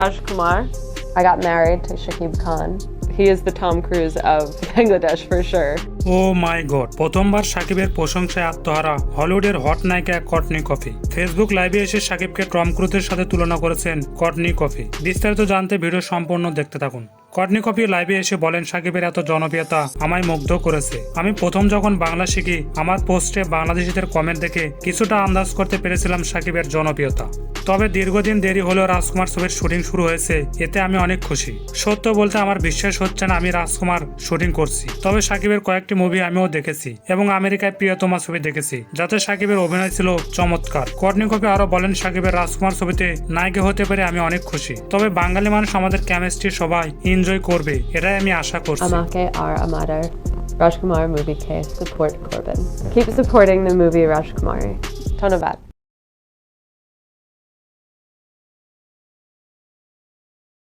Raj Kumar. I got married to Shakib Khan. He is the Tom Cruise of Bangladesh for sure. Oh my god প্রথমবার সাকিবের প্রশংসায় আত্মহারা হলিউডের hot নায়িকা Courtney coffee Facebook লাইভে এসে সাকিবকে টম ক্রুজের সাথে তুলনা করেছেন কটনি কফি বিস্তারিত জানতে ভিডিও সম্পূর্ণ দেখতে থাকুন কটনি কফি লাইভে এসে বলেন, সাকিবের এত জনপ্রিয়তা আমায় মুগ্ধ করেছে। আমি প্রথম যখন বাংলা শিখি, আমার পোস্টে বাংলাদেশিদের কমেন্ট দেখে কিছুটা আন্দাজ করতে পেরেছিলাম সাকিবের জনপ্রিয়তা। তবে দীর্ঘদিন দেরি হলেও রাজকুমার ছবির শুটিং শুরু হয়েছে, এতে আমি অনেক খুশি। সত্য বলতে আমার বিশ্বাস হচ্ছে না আমি রাজকুমার শুটিং করছি। তবে সাকিবের কয়েকটি মুভি আমিও দেখেছি এবং আমেরিকায় প্রিয়তমা ছবি দেখেছি, যাতে সাকিবের অভিনয় ছিল চমৎকার। কর্নি কপি আরও বলেন, সাকিবের রাজকুমার ছবিতে নায়িকা হতে পেরে আমি অনেক খুশি। তবে বাঙালি মানুষ আমাদের কেমিস্ট্রি সবাই এনজয় করবে এটাই আমি আশা করছি R. Amadar. Rajkumar movie K. Support Corbin. Keep supporting the movie Rajkumari. Tonavad.